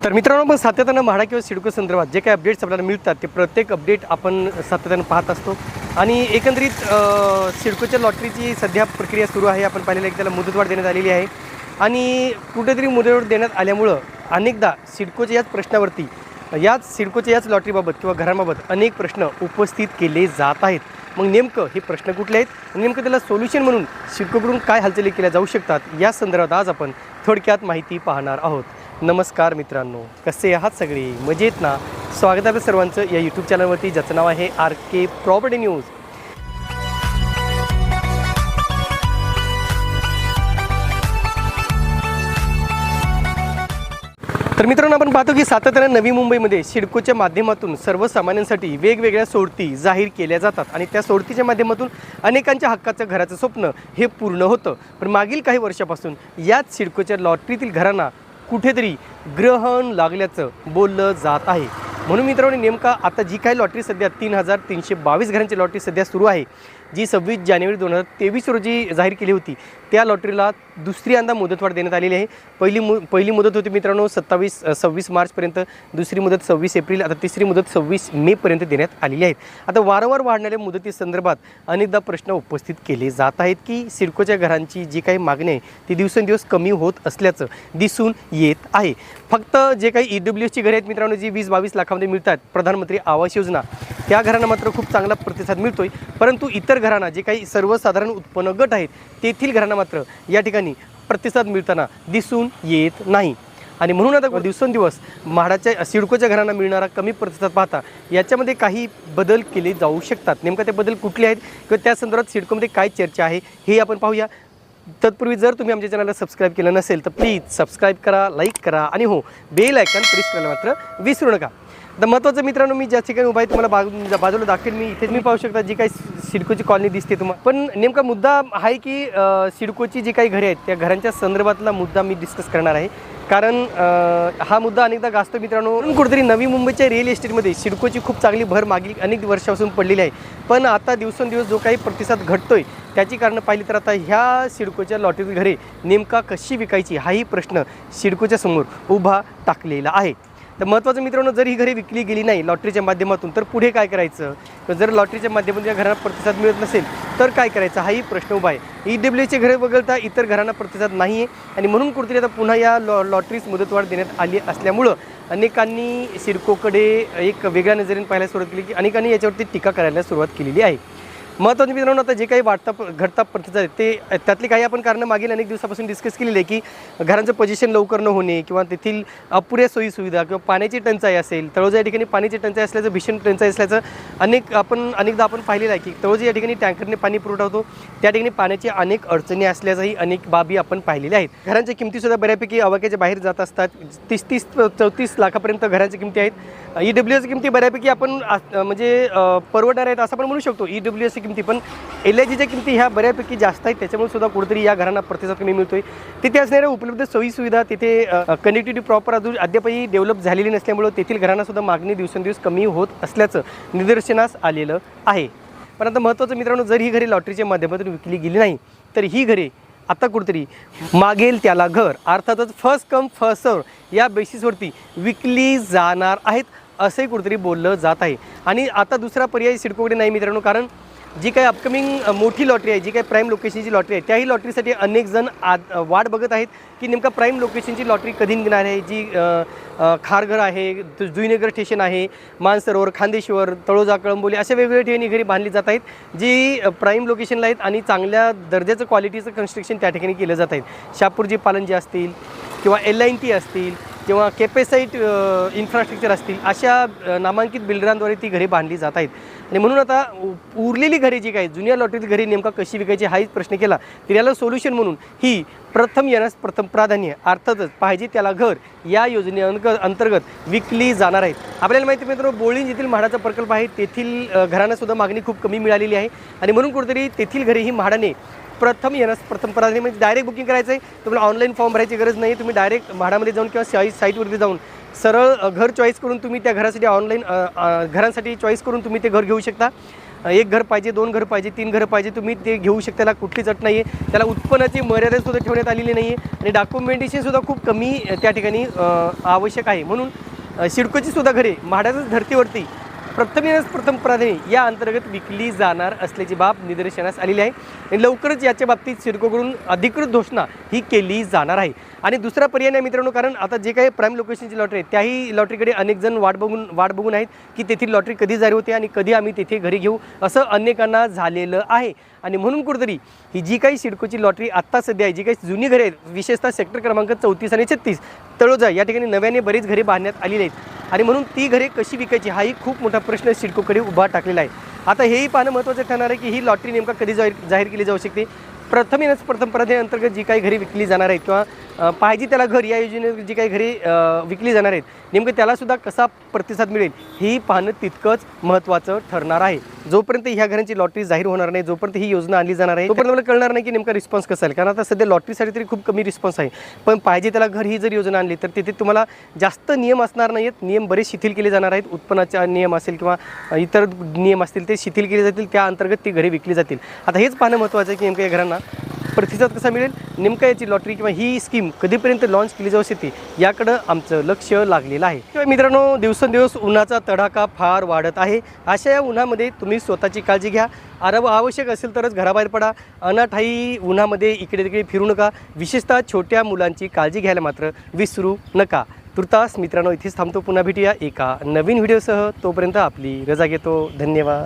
तर मित्रांनो आपण सातत्यानं म्हाडा किंवा सिडको संदर्भात जे काही अपडेट्स आपल्याला मिळतात ते प्रत्येक अपडेट आपण सातत्यानं पाहत असतो. आणि एकंदरीत सिडकोच्या लॉटरीची सध्या प्रक्रिया सुरू आहे. आपण पाहिलेलं एक त्याला मुदतवाढ देण्यात आलेली आहे. आणि कुठेतरी मुदतवाढ देण्यात आल्यामुळं अनेकदा सिडकोच्या याच प्रश्नावरती याच सिडकोच्या याच लॉटरीबाबत किंवा घराबाबत अनेक प्रश्न उपस्थित केले जात आहेत. मग नेमकं हे प्रश्न कुठले आहेत? आणि नेमकं त्याला सोल्युशन म्हणून सिडकोकडून काय हालचाली केल्या जाऊ शकतात? या संदर्भात आज आपण थोडक्यात माहिती पाहणार आहोत. नमस्कार मित्रांनो कसे आहात सगळे? मजेत ना? स्वागत आहे सर्वांचं या यूट्यूब चॅनलवरती ज्याचं नाव आहे आर के प्रॉपर्टी न्यूज तर मित्रांनो आपण पाहतो की सातत्यानं नवी मुंबईमध्ये सिडकोच्या माध्यमातून सर्वसामान्यांसाठी वेगवेगळ्या सोडती जाहीर केल्या जातात आणि त्या सोडतीच्या माध्यमातून अनेकांच्या हक्काचं घराचं स्वप्न हे पूर्ण होतं. पण मागील काही वर्षापासून याच सिडकोच्या लॉटरीतील घरांना कुठेतरी ग्रहण लागल्याचं बोललं जात आहे. म्हणून मित्रांनो नेमका आता जी काही लॉटरी सध्या तीन हजार तीनशे बावीस घरांची लॉटरी सध्या सुरू आहे. जी सव्वीस जानेवारी दोन हजार तेवीस रोजी जाहीर केली होती त्या लॉटरीला दुसऱ्यांदा मुदतवाढ देण्यात आलेली आहे. पहिली मु पहिली मुदत होती मित्रांनो सत्तावीस सव्वीस मार्चपर्यंत दुसरी मुदत सव्वीस एप्रिल आता तिसरी मुदत सव्वीस मेपर्यंत देण्यात आलेली आहेत आता वारंवार वाढणाऱ्या मुदती संदर्भात अनेकदा प्रश्न उपस्थित केले जात आहेत की सिडकोच्या घरांची जी काही मागणी आहे ती दिवसेंदिवस कमी होत असल्याचं दिसून येत आहे. फक्त जे काही ई डब्ल्यू एसची घरे आहेत मित्रांनो जी वीस बावीस लाखामध्ये मिळतात प्रधानमंत्री आवास योजना त्या घरांना मात्र खूप चांगला प्रतिसाद मिळतोय. परंतु इतर घरांना जे काही सर्वसाधारण उत्पन्न गट आहेत तेथील घरांना मात्र या ठिकाणी प्रतिसाद मिळताना दिसून येत नाही. आणि म्हणून आता दिवसेंदिवस म्हाडाच्या सिडकोच्या घरांना मिळणारा कमी प्रतिसाद पाहता याच्यामध्ये काही बदल केले जाऊ शकतात. नेमका ते बदल कुठले आहेत किंवा त्या संदर्भात सिडकोमध्ये काय चर्चा आहे हे आपण पाहूया. तत्पूर्वी जर तुम्ही आमच्या चॅनलला सबस्क्राईब केलं नसेल तर प्लीज सबस्क्राईब करा लाईक करा आणि हो बेल आयकॉन प्रेस करायला मात्र विसरू नका. तर महत्त्वाचं मित्रांनो मी ज्या ठिकाणी उभा आहे तुम्हाला बाजू बाजूला दाखवेल मी इथे तुम्ही पाहू शकता जी काही सिडकोची कॉलनी दिसते तुम्हाला. पण नेमका मुद्दा आहे की सिडकोची जी काही घरे आहेत त्या घरांच्या संदर्भातला मुद्दा मी डिस्कस करणार आहे. कारण हा मुद्दा अनेकदा गाजतो मित्रांनो. कुठेतरी नवी मुंबईच्या रिअल इस्टेटमध्ये सिडकोची खूप चांगली भर मागील अनेक वर्षापासून पडलेली आहे. पण आता दिवसेंदिवस जो काही प्रतिसाद घटतोय त्याची कारणं पाहिली तर आता ह्या सिडकोच्या लॉटरी घरे नेमका कशी विकायची हाही प्रश्न सिडकोच्या समोर उभा टाकलेला आहे. तर महत्त्वाचं मित्रांनो जर ही घरे विकली गेली नाही लॉटरीच्या माध्यमातून तर पुढे काय करायचं? किंवा जर लॉटरीच्या माध्यमातून या घरांना प्रतिसाद मिळत नसेल तर काय करायचं? हाही प्रश्न उभा आहे. ई डब्ल्यूचे घरे वगळता इतर घरांना प्रतिसाद नाही आहे आणि म्हणून कुठेतरी आता पुन्हा या लॉ लॉटरीस मुदतवाढ देण्यात आली असल्यामुळं अनेकांनी सिडकोकडे एक वेगळ्या नजरेने पाहायला सुरुवात केली की अनेकांनी याच्यावरती टीका करायला सुरुवात केलेली आहे. महत्त्वाचं मित्रांनो आता जे काही वाढता घडता प्रतिसाद आहेत ते त्यातली काही आपण कारणं मागील अनेक दिवसापासून डिस्कस केलेली आहे की घरांचं पोझिशन लवकर न होणे किंवा तेथील अपुऱ्या सोयीसुविधा किंवा पाण्याची टंचाई असेल तळोजा या ठिकाणी पाण्याची टंचाई असल्याचं भीषण टंचाई असल्याचं अनेक आपण अनेकदा आपण पाहिलेलं आहे की तळोजा या ठिकाणी टँकरने पाणी पुरवठा होतो. त्या ठिकाणी पाण्याची अनेक अडचणी असल्याचंही अनेक बाबी आपण पाहिलेल्या आहेत. घरांच्या किमतीसुद्धा बऱ्यापैकी आवाक्याच्या बाहेर जात असतात. तीस तीस चौतीस लाखापर्यंत घरांच्या किमती आहेत. ई डब्ल्यू एस किमती बऱ्यापैकी आपण म्हणजे परवडणार आहेत असं आपण म्हणू शकतो. ई डब्ल्यू एसची किमती पण एल आय जीच्या किमती ह्या बऱ्यापैकी जास्त आहेत त्याच्यामुळे सुद्धा कुठेतरी या घरांना प्रतिसाद कमी मिळतो आहे तिथे असणाऱ्या उपलब्ध सोयी सुविधा तिथे कनेक्टिव्हिटी प्रॉपर अजून अद्यापही डेव्हलप झालेली नसल्यामुळं तेथील घरांनासुद्धा मागणी दिवसेंदिवस कमी होत असल्याचं निदर्शनास आलेलं आहे. पण आता महत्त्वाचं मित्रांनो जर ही घरे लॉटरीच्या माध्यमातून विकली गेली नाही तर ही घरे आता कुठेतरी मागेल त्याला घर. अर्थातच फर्स्ट कम फर्स्ट सर्व या बेसिसवरती विकली जाणार आहेत असंही कुठेतरी बोललं जात आहे. आणि आता दुसरा पर्याय सिडकोकडे नाही मित्रांनो कारण जी काही अपकमिंग मोठी लॉटरी आहे जी काही प्राईम लोकेशनची लॉटरी आहे त्याही लॉटरीसाठी अनेक जण आद वाट बघत आहेत की नेमका प्राईम लोकेशनची लॉटरी कधी निघणार आहे जी खारघर आहे जुईनगर स्टेशन आहे मानसरोवर खांदेश्वर तळोजा कळंबोली अशा वेगवेगळ्या ठिकाणी घरी बांधली जात आहेत जी प्राईम लोकेशनला आहेत आणि चांगल्या दर्जाचं क्वालिटीचं कन्स्ट्रक्शन त्या ठिकाणी केलं जात आहेत शापूरजी पालनजी असतील किंवा एल आय टी असतील किंवा केपेसाईट इन्फ्रास्ट्रक्चर असतील अशा नामांकित बिल्डरांद्वारे ती घरे बांधली जात आहेत. आणि म्हणून आता उ- उरलेली घरे जी काही जुन्या लॉटरीतील घरी नेमका कशी विकायची हाही प्रश्न केला. तर याला सोल्युशन म्हणून ही प्रथम येण्यास प्रथम प्राधान्य अर्थातच पाहिजे त्याला घर या योजने अंतर्गत विकली जाणार आहेत. आपल्याला माहिती आहे मित्रांनो बोळीन येथील म्हाडाचा प्रकल्प आहे. तेथील घरांनासुद्धा मागणी खूप कमी मिळालेली आहे. आणि म्हणून कुठेतरी तेथील घरे ही म्हाडाने प्रथम येण्यास प्रथम प्राधान्य म्हणजे डायरेक्ट बुकिंग करायचं आहे तुम्हाला ऑनलाईन फॉर्म भरायची गरज नाही. तुम्ही डायरेक्ट म्हाडामध्ये जाऊन किंवा साई साईटवरती जाऊन सरळ घर चॉईस करून तुम्ही त्या घरासाठी ऑनलाईन घरांसाठी चॉईस करून तुम्ही ते घर घेऊ शकता. एक घर पाहिजे दोन घर पाहिजे तीन घर पाहिजे तुम्ही ते घेऊ शकता. त्याला कुठलीच अट नाही आहे त्याला उत्पन्नाची मर्यादासुद्धा ठेवण्यात आलेली नाही आहे आणि डॉक्युमेंटेशनसुद्धा खूप कमी त्या ठिकाणी आवश्यक आहे. म्हणून अ, सुद्धा घरे म्हाडाच्याच धर्तीवरती प्रथमेनच प्रथम प्राधान्य या अंतर्गत विकली जाणार असल्याची बाब निदर्शनास आलेली आहे. आणि लवकरच याच्या बाबतीत सिडकोकडून अधिकृत घोषणा ही केली जाणार आहे. आणि दुसरा पर्याय नाही मित्रांनो कारण आता जे काही प्राईम लोकेशनची लॉटरी आहे त्याही लॉटरीकडे अनेक जण वाट बघून वाट बघून आहेत की तेथील लॉटरी कधी जारी होते आणि कधी आम्ही तेथे घरी घेऊ असं अनेकांना झालेलं आहे. आणि म्हणून कुठेतरी ही जी काही सिडकोची लॉटरी आत्ता सध्या आहे जी काही जुनी घरे आहेत विशेषतः सेक्टर क्रमांक चौतीस आणि छत्तीस तळोजा या ठिकाणी नव्याने बरीच घरे बांधण्यात आलेली आहेत. आणि म्हणून ती घरे कशी विकायची हाही खूप मोठा प्रश्न सिडकोकडे उभा टाकलेला आहे. आता हेही पाहणं महत्त्वाचं ठरणार आहे की ही लॉटरी नेमका कधी जाहीर जाहीर केली जाऊ शकते? प्रथमेनच प्रथम अंतर्गत जी काही घरी विकली जाणार आहेत किंवा पाहिजे त्याला घर या योजने जी काही घरी विकली जाणार आहेत नेमकं त्यालासुद्धा कसा प्रतिसाद मिळेल ही पाहणं तितकंच महत्त्वाचं ठरणार आहे. जोपर्यंत ह्या घरांची लॉटरी जाहीर होणार नाही जोपर्यंत ही योजना आणली जाणार आहे तोपर्यंत मला कळणार नाही की नेमका रिस्पॉन्स कसा आहे कारण आता सध्या लॉटरीसाठी तरी खूप कमी रिस्पॉन्स आहे. पण पाहिजे त्याला घर ही जर योजना आणली तर तिथे तुम्हाला जास्त नियम असणार नाही आहेत नियम बरेच शिथिल केले जाणार आहेत. उत्पन्नाचा नियम असेल किंवा इतर नियम असतील ते शिथिल केले जातील. त्या अंतर्गत ती घरे विकली जातील. आता हेच पाहणं महत्त्वाचं आहे की नेमक्या घरांना प्रतिसाद कसा मिळेल? नेमका याची लॉटरी किंवा ही स्कीम कधीपर्यंत लॉन्च केली जाऊ शकते याकडं आमचं लक्ष लागलेलं आहे. किंवा मित्रांनो दिवसेंदिवस उन्हाचा तडाखा फार वाढत आहे. अशा या उन्हामध्ये तुम्ही स्वतःची काळजी घ्या. आरव आवश्यक असेल तरच घराबाहेर पडा. अनाठाई उन्हामध्ये इकडे तिकडे फिरू नका. विशेषतः छोट्या मुलांची काळजी घ्यायला मात्र विसरू नका. तुर्तास मित्रांनो इथेच थांबतो. पुन्हा भेटूया एका नवीन व्हिडिओसह. तोपर्यंत आपली रजा घेतो. धन्यवाद.